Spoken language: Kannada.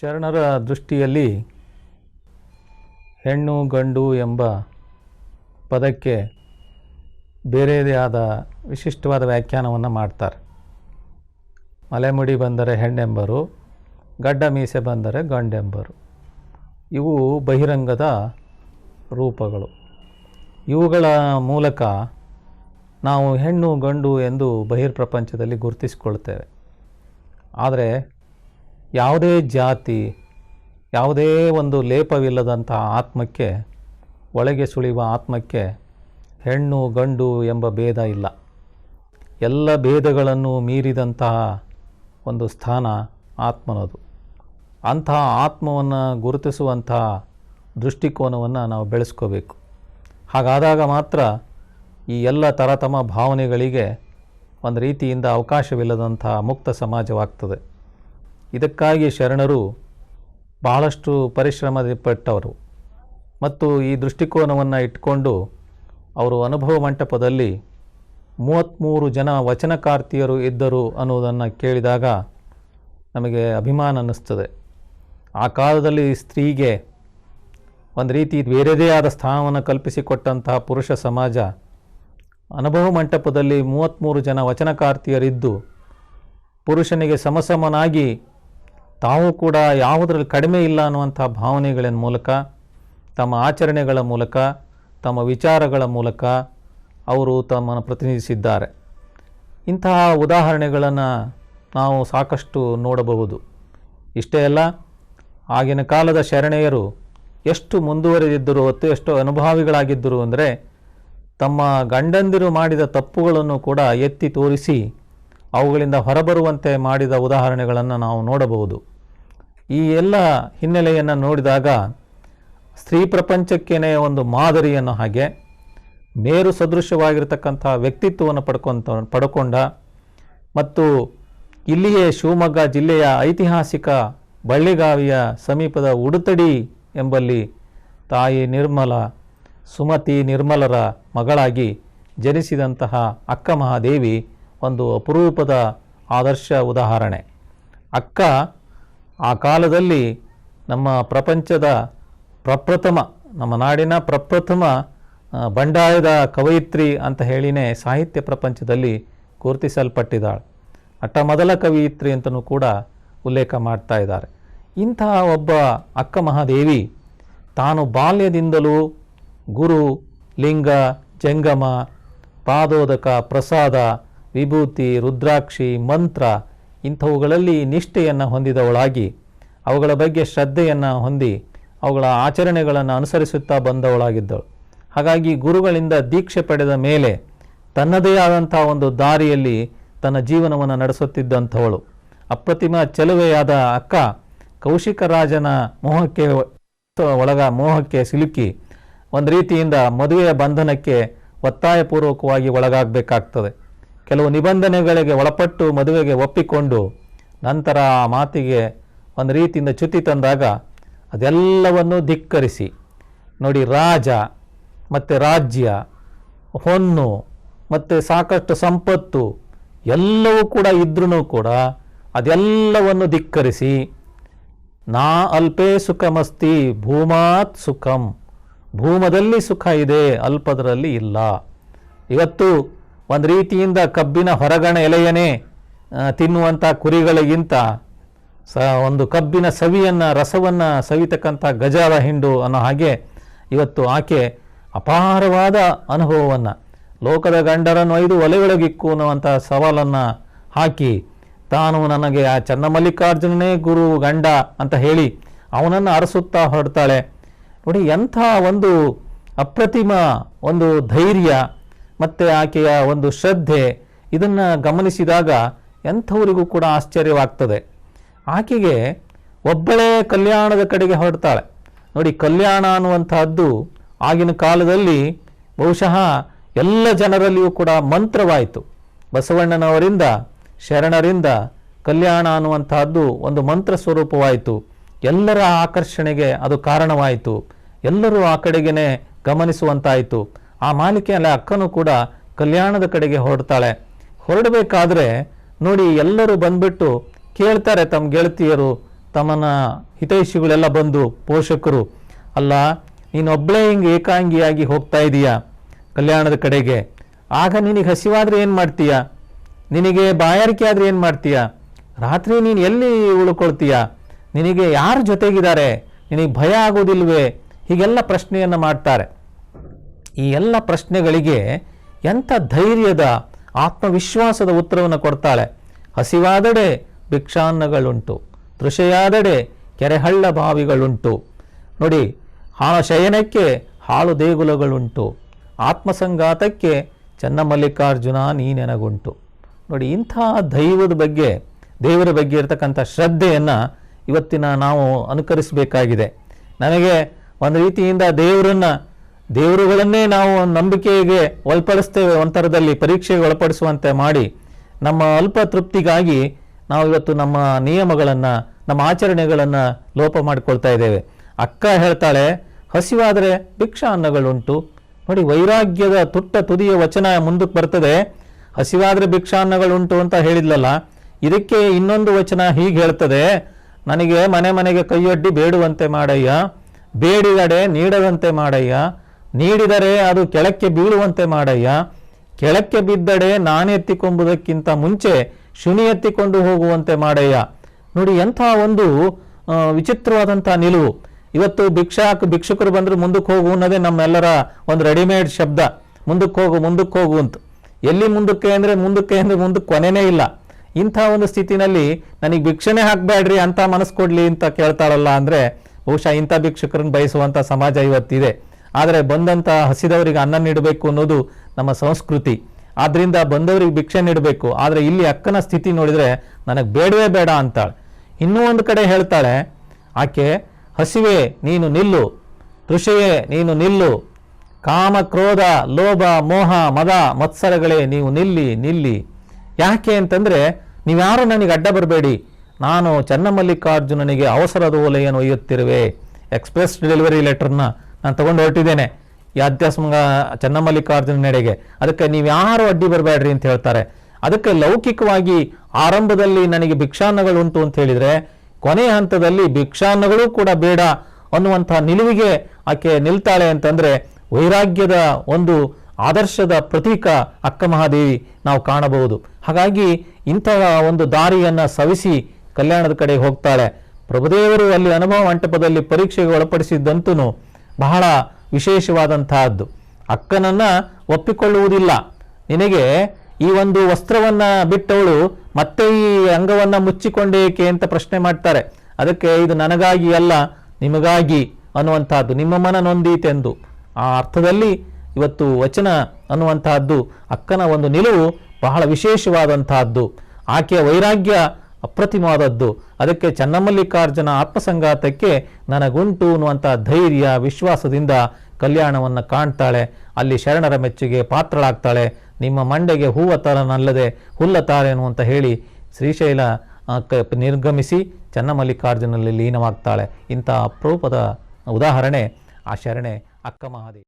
ಶರಣರ ದೃಷ್ಟಿಯಲ್ಲಿ ಹೆಣ್ಣು ಗಂಡು ಎಂಬ ಪದಕ್ಕೆ ಬೇರೆಯದೇ ಆದ ವಿಶಿಷ್ಟವಾದ ವ್ಯಾಖ್ಯಾನವನ್ನು ಮಾಡ್ತಾರೆ. ಮಲೆಮುಡಿ ಬಂದರೆ ಹೆಣ್ಣೆಂಬರು, ಗಡ್ಡ ಮೀಸೆ ಬಂದರೆ ಗಂಡೆಂಬರು. ಇವು ಬಹಿರಂಗದ ರೂಪಗಳು. ಇವುಗಳ ಮೂಲಕ ನಾವು ಹೆಣ್ಣು ಗಂಡು ಎಂದು ಬಹಿರ್ಪ್ರಪಂಚದಲ್ಲಿ ಗುರುತಿಸಿಕೊಳ್ತೇವೆ. ಆದರೆ ಯಾವುದೇ ಜಾತಿ, ಯಾವುದೇ ಒಂದು ಲೇಪವಿಲ್ಲದಂಥ ಆತ್ಮಕ್ಕೆ, ಒಳಗೆ ಸುಳಿಯುವ ಆತ್ಮಕ್ಕೆ ಹೆಣ್ಣು, ಗಂಡು ಎಂಬ ಭೇದ ಇಲ್ಲ. ಎಲ್ಲ ಭೇದಗಳನ್ನು ಮೀರಿದಂತಹ ಒಂದು ಸ್ಥಾನ ಆತ್ಮನದು. ಅಂತಹ ಆತ್ಮವನ್ನು ಗುರುತಿಸುವಂತಹ ದೃಷ್ಟಿಕೋನವನ್ನು ನಾವು ಬೆಳೆಸ್ಕೋಬೇಕು. ಹಾಗಾದಾಗ ಮಾತ್ರ ಈ ಎಲ್ಲ ತರತಮ ಭಾವನೆಗಳಿಗೆ ಒಂದು ರೀತಿಯಿಂದ ಅವಕಾಶವಿಲ್ಲದಂತಹ ಮುಕ್ತ ಸಮಾಜವಾಗ್ತದೆ. ಇದಕ್ಕಾಗಿ ಶರಣರು ಬಹಳಷ್ಟು ಪರಿಶ್ರಮ ಪಟ್ಟವರು ಮತ್ತು ಈ ದೃಷ್ಟಿಕೋನವನ್ನು ಇಟ್ಕೊಂಡು ಅವರು ಅನುಭವ ಮಂಟಪದಲ್ಲಿ ಮೂವತ್ತ್ಮೂರು ಜನ ವಚನಕಾರ್ತಿಯರು ಇದ್ದರು ಅನ್ನೋದನ್ನು ಕೇಳಿದಾಗ ನಮಗೆ ಅಭಿಮಾನ ಅನ್ನಿಸ್ತದೆ. ಆ ಕಾಲದಲ್ಲಿ ಸ್ತ್ರೀಗೆ ಒಂದು ರೀತಿ ಬೇರೆದೇ ಆದ ಸ್ಥಾನವನ್ನು ಕಲ್ಪಿಸಿಕೊಟ್ಟಂತಹ ಪುರುಷ ಸಮಾಜ ಅನುಭವ ಮಂಟಪದಲ್ಲಿ ಮೂವತ್ತ್ಮೂರು ಜನ ವಚನಕಾರ್ತಿಯರಿದ್ದು ಪುರುಷನಿಗೆ ಸಮಸಮನಾಗಿ ತಾವು ಕೂಡ ಯಾವುದರಲ್ಲಿ ಕಡಿಮೆ ಇಲ್ಲ ಅನ್ನುವಂಥ ಭಾವನೆಗಳ ಮೂಲಕ, ತಮ್ಮ ಆಚರಣೆಗಳ ಮೂಲಕ, ತಮ್ಮ ವಿಚಾರಗಳ ಮೂಲಕ ಅವರು ತಮ್ಮನ್ನು ಪ್ರತಿನಿಧಿಸಿದ್ದಾರೆ. ಇಂತಹ ಉದಾಹರಣೆಗಳನ್ನು ನಾವು ಸಾಕಷ್ಟು ನೋಡಬಹುದು. ಇಷ್ಟೇ ಅಲ್ಲ, ಆಗಿನ ಕಾಲದ ಶರಣೆಯರು ಎಷ್ಟು ಮುಂದುವರೆದಿದ್ದರು ಮತ್ತು ಎಷ್ಟು ಅನುಭಾವಿಗಳಾಗಿದ್ದರು ಅಂದರೆ ತಮ್ಮ ಗಂಡಂದಿರು ಮಾಡಿದ ತಪ್ಪುಗಳನ್ನು ಕೂಡ ಎತ್ತಿ ತೋರಿಸಿ ಅವುಗಳಿಂದ ಹೊರಬರುವಂತೆ ಮಾಡಿದ ಉದಾಹರಣೆಗಳನ್ನು ನಾವು ನೋಡಬಹುದು. ಈ ಎಲ್ಲ ಹಿನ್ನೆಲೆಯನ್ನು ನೋಡಿದಾಗ ಸ್ತ್ರೀ ಪ್ರಪಂಚಕ್ಕೇನೆ ಒಂದು ಮಾದರಿಯನ್ನು ಹಾಗೆ ಮೇರು ಸದೃಶವಾಗಿರ್ತಕ್ಕಂಥ ವ್ಯಕ್ತಿತ್ವವನ್ನು ಪಡ್ಕೊಂತ, ಪಡ್ಕೊಂಡ ಮತ್ತು ಇಲ್ಲಿಯೇ ಶಿವಮೊಗ್ಗ ಜಿಲ್ಲೆಯ ಐತಿಹಾಸಿಕ ಬಳ್ಳಿಗಾವಿಯ ಸಮೀಪದ ಉಡುತಡಿ ಎಂಬಲ್ಲಿ ತಾಯಿ ನಿರ್ಮಲ, ಸುಮತಿ ನಿರ್ಮಲರ ಮಗಳಾಗಿ ಜನಿಸಿದಂತಹ ಅಕ್ಕ ಮಹಾದೇವಿ ಒಂದು ಅಪರೂಪದ ಆದರ್ಶ ಉದಾಹರಣೆ. ಅಕ್ಕ, ಆ ಕಾಲದಲ್ಲಿ ನಮ್ಮ ಪ್ರಪಂಚದ ಪ್ರಪ್ರಥಮ, ನಮ್ಮ ನಾಡಿನ ಪ್ರಪ್ರಥಮ ಬಂಡಾಯದ ಕವಯಿತ್ರಿ ಅಂತ ಹೇಳಿನೇ ಸಾಹಿತ್ಯ ಪ್ರಪಂಚದಲ್ಲಿ ಗುರುತಿಸಲ್ಪಟ್ಟಿದ್ದಾಳೆ. ಅಟ್ಟ ಮೊದಲ ಕವಿಯಿತ್ರಿ ಅಂತಲೂ ಕೂಡ ಉಲ್ಲೇಖ ಮಾಡ್ತಾ ಇದ್ದಾರೆ. ಇಂತಹ ಒಬ್ಬ ಅಕ್ಕ ಮಹಾದೇವಿ ತಾನು ಬಾಲ್ಯದಿಂದಲೂ ಗುರು, ಲಿಂಗ, ಜಂಗಮ, ಪಾದೋದಕ, ಪ್ರಸಾದ ವಿಭೂತಿ, ರುದ್ರಾಕ್ಷಿ, ಮಂತ್ರ ಇಂಥವುಗಳಲ್ಲಿ ನಿಷ್ಠೆಯನ್ನು ಹೊಂದಿದವಳಾಗಿ, ಅವುಗಳ ಬಗ್ಗೆ ಶ್ರದ್ಧೆಯನ್ನು ಹೊಂದಿ ಅವುಗಳ ಆಚರಣೆಗಳನ್ನು ಅನುಸರಿಸುತ್ತಾ ಬಂದವಳಾಗಿದ್ದಳು. ಹಾಗಾಗಿ ಗುರುಗಳಿಂದ ದೀಕ್ಷೆ ಪಡೆದ ಮೇಲೆ ತನ್ನದೇ ಆದಂಥ ಒಂದು ದಾರಿಯಲ್ಲಿ ತನ್ನ ಜೀವನವನ್ನು ನಡೆಸುತ್ತಿದ್ದಂಥವಳು. ಅಪ್ರತಿಮ ಚೆಲುವೆಯಾದ ಅಕ್ಕ ಕೌಶಿಕ ರಾಜನ ಮೋಹಕ್ಕೆ ಒಳಗ ಮೋಹಕ್ಕೆ ಸಿಲುಕಿ ಒಂದು ರೀತಿಯಿಂದ ಮದುವೆಯ ಬಂಧನಕ್ಕೆ ಒತ್ತಾಯಪೂರ್ವಕವಾಗಿ ಒಳಗಾಗಬೇಕಾಗ್ತದೆ. ಕೆಲವು ನಿಬಂಧನೆಗಳಿಗೆ ಒಳಪಟ್ಟು ಮದುವೆಗೆ ಒಪ್ಪಿಕೊಂಡು ನಂತರ ಆ ಮಾತಿಗೆ ಒಂದು ರೀತಿಯಿಂದ ಚ್ಯುತಿ ತಂದಾಗ ಅದೆಲ್ಲವನ್ನು ಧಿಕ್ಕರಿಸಿ. ನೋಡಿ, ರಾಜ ಮತ್ತು ರಾಜ್ಯ, ಹೊನ್ನು ಮತ್ತು ಸಾಕಷ್ಟು ಸಂಪತ್ತು ಎಲ್ಲವೂ ಕೂಡ ಇದ್ರೂ ಕೂಡ ಅದೆಲ್ಲವನ್ನು ಧಿಕ್ಕರಿಸಿ, ನಾ ಅಲ್ಪೇ ಸುಖಮಸ್ತಿ, ಭೂಮಾತ್ ಸುಖಂ, ಭೂಮದಲ್ಲಿ ಸುಖ ಇದೆ, ಅಲ್ಪದರಲ್ಲಿ ಇಲ್ಲ. ಇವತ್ತು ಒಂದು ರೀತಿಯಿಂದ ಕಬ್ಬಿನ ಹೊರಗಣ ಎಲೆಯನೇ ತಿನ್ನುವಂಥ ಕುರಿಗಳಿಗಿಂತ ಸ, ಒಂದು ಕಬ್ಬಿನ ಸವಿಯನ್ನು, ರಸವನ್ನು ಸವಿತಕ್ಕಂಥ ಗಜಾಲ ಹಿಂಡು ಅನ್ನೋ ಹಾಗೆ ಇವತ್ತು ಆಕೆ ಅಪಾರವಾದ ಅನುಭವವನ್ನು, ಲೋಕದ ಗಂಡರನ್ನು ಐದು ಒಲೆಯೊಳಗಿಕ್ಕು ಅನ್ನುವಂಥ ಸವಾಲನ್ನು ಹಾಕಿ, ತಾನು ನನಗೆ ಆ ಚನ್ನಮಲ್ಲಿಕಾರ್ಜುನನೇ ಗುರು ಗಂಡ ಅಂತ ಹೇಳಿ ಅವನನ್ನು ಅರಸುತ್ತಾ ಹೊರಡ್ತಾಳೆ. ನೋಡಿ ಎಂಥ ಒಂದು ಅಪ್ರತಿಮ ಒಂದು ಧೈರ್ಯ ಮತ್ತು ಆಕೆಯ ಒಂದು ಶ್ರದ್ಧೆ ಇದನ್ನು ಗಮನಿಸಿದಾಗ ಎಂಥವರಿಗೂ ಕೂಡ ಆಶ್ಚರ್ಯವಾಗ್ತದೆ. ಆಕೆಗೆ ಒಬ್ಬಳೇ ಕಲ್ಯಾಣದ ಕಡೆಗೆ ಹೊರಡ್ತಾಳೆ. ನೋಡಿ, ಕಲ್ಯಾಣ ಅನ್ನುವಂತಹದ್ದು ಆಗಿನ ಕಾಲದಲ್ಲಿ ಬಹುಶಃ ಎಲ್ಲ ಜನರಲ್ಲಿಯೂ ಕೂಡ ಮಂತ್ರವಾಯಿತು. ಬಸವಣ್ಣನವರಿಂದ, ಶರಣರಿಂದ ಕಲ್ಯಾಣ ಅನ್ನುವಂತಹದ್ದು ಒಂದು ಮಂತ್ರ ಸ್ವರೂಪವಾಯಿತು. ಎಲ್ಲರ ಆಕರ್ಷಣೆಗೆ ಅದು ಕಾರಣವಾಯಿತು. ಎಲ್ಲರೂ ಆ ಕಡೆಗೇನೆ ಗಮನಿಸುವಂತಾಯಿತು. ಆ ಮಾಲಿಕೆಯಲ್ಲ ಅಕ್ಕನೂ ಕೂಡ ಕಲ್ಯಾಣದ ಕಡೆಗೆ ಹೊರಡ್ತಾಳೆ. ಹೊರಡಬೇಕಾದ್ರೆ ನೋಡಿ ಎಲ್ಲರೂ ಬಂದ್ಬಿಟ್ಟು ಕೇಳ್ತಾರೆ ತಮ್ಮ ಗೆಳತಿಯರು, ತಮ್ಮನ ಹಿತೈಷಿಗಳೆಲ್ಲ ಬಂದು, ಪೋಷಕರು, ಅಲ್ಲ ನೀನೊಬ್ಬಳೇ ಹಿಂಗೆ ಏಕಾಂಗಿಯಾಗಿ ಹೋಗ್ತಾ ಇದೀಯಾ ಕಲ್ಯಾಣದ ಕಡೆಗೆ? ಆಗ ನಿನಗೆ ಹಸಿವಾದ್ರೆ ಏನು ಮಾಡ್ತೀಯ? ನಿನಗೆ ಬಾಯಾರಿಕೆ ಆದರೆ ಏನು ಮಾಡ್ತೀಯ? ರಾತ್ರಿ ನೀನು ಎಲ್ಲಿ ಉಳ್ಕೊಳ್ತೀಯ? ನಿನಗೆ ಯಾರು ಜೊತೆಗಿದ್ದಾರೆ? ನಿನಗೆ ಭಯ ಆಗೋದಿಲ್ವೇ? ಹೀಗೆಲ್ಲ ಪ್ರಶ್ನೆಯನ್ನು ಮಾಡ್ತಾರೆ. ಈ ಎಲ್ಲ ಪ್ರಶ್ನೆಗಳಿಗೆ ಎಂಥ ಧೈರ್ಯದ, ಆತ್ಮವಿಶ್ವಾಸದ ಉತ್ತರವನ್ನು ಕೊಡ್ತಾಳೆ? ಹಸಿವಾದಡೆ ಭಿಕ್ಷಾನ್ನಗಳುಂಟು, ತೃಷೆಯಾದಡೆ ಕೆರೆಹಳ್ಳ ಬಾವಿಗಳುಂಟು. ನೋಡಿ ಹಾ ಶಯನಕ್ಕೆ ಹಾಳು ದೇಗುಲಗಳುಂಟು. ಆತ್ಮಸಂಘಾತಕ್ಕೆ ಚನ್ನಮಲ್ಲಿಕಾರ್ಜುನ ನೀನೆನಗುಂಟು. ನೋಡಿ, ಇಂಥ ದೈವದ ಬಗ್ಗೆ, ದೇವರ ಬಗ್ಗೆ ಇರತಕ್ಕಂಥ ಶ್ರದ್ಧೆಯನ್ನು ಇವತ್ತಿನ ನಾವು ಅನುಕರಿಸಬೇಕಾಗಿದೆ. ನನಗೆ ಒಂದು ರೀತಿಯಿಂದ ದೇವರನ್ನ ದೇವರುಗಳನ್ನೇ ನಾವು ನಂಬಿಕೆಗೆ ಒಳಪಡಿಸ್ತೇವೆ, ಒಂಥರದಲ್ಲಿ ಪರೀಕ್ಷೆಗೆ ಒಳಪಡಿಸುವಂತೆ ಮಾಡಿ ನಮ್ಮ ಅಲ್ಪ ತೃಪ್ತಿಗಾಗಿ ನಾವು ಇವತ್ತು ನಮ್ಮ ನಿಯಮಗಳನ್ನು, ನಮ್ಮ ಆಚರಣೆಗಳನ್ನು ಲೋಪ ಮಾಡಿಕೊಳ್ತಾ ಇದ್ದೇವೆ. ಅಕ್ಕ ಹೇಳ್ತಾಳೆ, ಹಸಿವಾದರೆ ಭಿಕ್ಷಾ ಅನ್ನಗಳುಂಟು. ನೋಡಿ, ವೈರಾಗ್ಯದ ತುಟ್ಟ ತುದಿಯ ವಚನ ಮುಂದಕ್ಕೆ ಬರ್ತದೆ. ಹಸಿವಾದರೆ ಭಿಕ್ಷಾ ಅನ್ನಗಳುಂಟು ಅಂತ ಹೇಳಿದ್ಲಲ್ಲ, ಇದಕ್ಕೆ ಇನ್ನೊಂದು ವಚನ ಹೀಗೆ ಹೇಳ್ತದೆ. ನನಗೆ ಮನೆ ಮನೆಗೆ ಕೈಯೊಡ್ಡಿ ಬೇಡುವಂತೆ ಮಾಡಯ್ಯ, ಬೇಡಿಗಡೆ ನೀಡದಂತೆ ಮಾಡಯ್ಯ ನೀಡಿದರೆ ಅದು ಕೆಳಕ್ಕೆ ಬೀಳುವಂತೆ ಮಾಡಯ್ಯ. ಕೆಳಕ್ಕೆ ಬಿದ್ದಡೆ ನಾನೆತ್ತಿಕೊಂಬುದಕ್ಕಿಂತ ಮುಂಚೆ ಶುನಿ ಎತ್ತಿಕೊಂಡು ಹೋಗುವಂತೆ ಮಾಡಯ್ಯ. ನೋಡಿ, ಎಂಥ ಒಂದು ವಿಚಿತ್ರವಾದಂಥ ನಿಲುವು. ಇವತ್ತು ಭಿಕ್ಷಾಕ್, ಭಿಕ್ಷುಕರು ಬಂದ್ರೆ ಮುಂದಕ್ಕೆ ಹೋಗು ಅನ್ನೋದೇ ನಮ್ಮೆಲ್ಲರ ಒಂದು ರೆಡಿಮೇಡ್ ಶಬ್ದ. ಮುಂದಕ್ಕೆ ಹೋಗು ಮುಂದಕ್ಕೆ ಹೋಗು ಅಂತ. ಎಲ್ಲಿ ಮುಂದಕ್ಕೆ ಅಂದರೆ ಮುಂದಕ್ಕೆ ಅಂದರೆ ಮುಂದಕ್ಕೆ ಕೊನೆನೇ ಇಲ್ಲ. ಇಂಥ ಒಂದು ಸ್ಥಿತಿನಲ್ಲಿ ನನಗೆ ಭಿಕ್ಷಣೆ ಹಾಕಬೇಡ್ರಿ ಅಂತ ಮನಸ್ಸು ಕೊಡಲಿ ಅಂತ ಕೇಳ್ತಾರಲ್ಲ ಅಂದರೆ ಬಹುಶಃ ಇಂಥ ಭಿಕ್ಷುಕರನ್ನು ಬಯಸುವಂಥ ಸಮಾಜ ಇವತ್ತಿದೆ. ಆದರೆ ಬಂದಂಥ ಹಸಿದವರಿಗೆ ಅನ್ನ ನೀಡಬೇಕು ಅನ್ನೋದು ನಮ್ಮ ಸಂಸ್ಕೃತಿ. ಆದ್ದರಿಂದ ಬಂದವರಿಗೆ ಭಿಕ್ಷೆ ನೀಡಬೇಕು. ಆದರೆ ಇಲ್ಲಿ ಅಕ್ಕನ ಸ್ಥಿತಿ ನೋಡಿದರೆ ನನಗೆ ಬೇಡವೇ ಬೇಡ ಅಂತಾಳೆ. ಇನ್ನೂ ಒಂದು ಕಡೆ ಹೇಳ್ತಾಳೆ, ಆಕೆ ಹಸಿವೆ, ನೀನು ನಿಲ್ಲು. ಋಷಿಯೇ, ನೀನು ನಿಲ್ಲು. ಕಾಮ, ಕ್ರೋಧ, ಲೋಭ, ಮೋಹ, ಮದ, ಮತ್ಸರಗಳೇ, ನೀವು ನಿಲ್ಲಿ ನಿಲ್ಲಿ. ಯಾಕೆ ಅಂತಂದ್ರೆ ನೀವ್ಯಾರು ನನಗೆ ಅಡ್ಡ ಬರಬೇಡಿ. ನಾನು ಚನ್ನಮಲ್ಲಿಕಾರ್ಜುನನಿಗೆ ಅವಸರದ ಓಲೆಯನ್ನು ಒಯ್ಯುತ್ತಿರುವೆ. ಎಕ್ಸ್ಪ್ರೆಸ್ ಡೆಲಿವರಿ ಲೆಟರ್ನ ನಾನು ತಗೊಂಡು ಹೊರಟಿದ್ದೇನೆ. ಈ ಅಧ್ಯಾತ್ಮ ಚನ್ನಮಲ್ಲಿಕಾರ್ಜುನ ನಡೆಗೆ. ಅದಕ್ಕೆ ನೀವು ಯಾರು ಅಡ್ಡಿ ಬರಬೇಡ್ರಿ ಅಂತ ಹೇಳ್ತಾರೆ. ಅದಕ್ಕೆ ಲೌಕಿಕವಾಗಿ ಆರಂಭದಲ್ಲಿ ನನಗೆ ಭಿಕ್ಷಾನ್ನಗಳು ಉಂಟು ಅಂತ ಹೇಳಿದ್ರೆ ಕೊನೆಯ ಹಂತದಲ್ಲಿ ಭಿಕ್ಷಾನ್ನಗಳು ಕೂಡ ಬೇಡ ಅನ್ನುವಂಥ ನಿಲುವಿಗೆ ಆಕೆ ನಿಲ್ತಾಳೆ ಅಂತಂದ್ರೆ, ವೈರಾಗ್ಯದ ಒಂದು ಆದರ್ಶದ ಪ್ರತೀಕ ಅಕ್ಕ ಮಹಾದೇವಿ ನಾವು ಕಾಣಬಹುದು. ಹಾಗಾಗಿ ಇಂತಹ ಒಂದು ದಾರಿಯನ್ನ ಸವಿಸಿ ಕಲ್ಯಾಣದ ಕಡೆ ಹೋಗ್ತಾಳೆ. ಪ್ರಭುದೇವರು ಅಲ್ಲಿ ಅನುಭವ ಮಂಟಪದಲ್ಲಿ ಪರೀಕ್ಷೆಗೆ ಒಳಪಡಿಸಿದ್ದಂತೂ ಬಹಳ ವಿಶೇಷವಾದಂತಹದ್ದು. ಅಕ್ಕನನ್ನು ಒಪ್ಪಿಕೊಳ್ಳುವುದಿಲ್ಲ. ನಿನಗೆ ಈ ಒಂದು ವಸ್ತ್ರವನ್ನು ಬಿಟ್ಟವಳು ಮತ್ತೆ ಈ ಅಂಗವನ್ನು ಮುಚ್ಚಿಕೊಂಡೇಕೆ ಅಂತ ಪ್ರಶ್ನೆ ಮಾಡ್ತಾರೆ. ಅದಕ್ಕೆ ಇದು ನನಗಾಗಿ ಅಲ್ಲ, ನಿಮಗಾಗಿ ಅನ್ನುವಂತಹದ್ದು, ನಿಮ್ಮ ಮನ ನೊಂದೀತೆಂದು. ಆ ಅರ್ಥದಲ್ಲಿ ಇವತ್ತು ವಚನ ಅನ್ನುವಂತಹದ್ದು ಅಕ್ಕನ ಒಂದು ನಿಲುವು ಬಹಳ ವಿಶೇಷವಾದಂತಹದ್ದು. ಆಕೆಯ ವೈರಾಗ್ಯ ಅಪ್ರತಿಮವಾದದ್ದು. ಅದಕ್ಕೆ ಚನ್ನಮಲ್ಲಿಕಾರ್ಜುನ ಆತ್ಮಸಂಘಾತಕ್ಕೆ ನನಗುಂಟು ಅನ್ನುವಂಥ ಧೈರ್ಯ, ವಿಶ್ವಾಸದಿಂದ ಕಲ್ಯಾಣವನ್ನು ಕಾಣ್ತಾಳೆ. ಅಲ್ಲಿ ಶರಣರ ಮೆಚ್ಚುಗೆ ಪಾತ್ರಳಾಗ್ತಾಳೆ. ನಿಮ್ಮ ಮಂಡೆಗೆ ಹೂವ ತರನಲ್ಲದೆ ಹುಲ್ಲ ತಾರೇನು ಅಂತ ಹೇಳಿ ಶ್ರೀಶೈಲ ನಿರ್ಗಮಿಸಿ ಚನ್ನಮಲ್ಲಿಕಾರ್ಜುನಲ್ಲಿ ಲೀನವಾಗ್ತಾಳೆ. ಇಂಥ ಅಪರೂಪದ ಉದಾಹರಣೆ ಆ ಶರಣೆ ಅಕ್ಕ ಮಹಾದೇವಿ.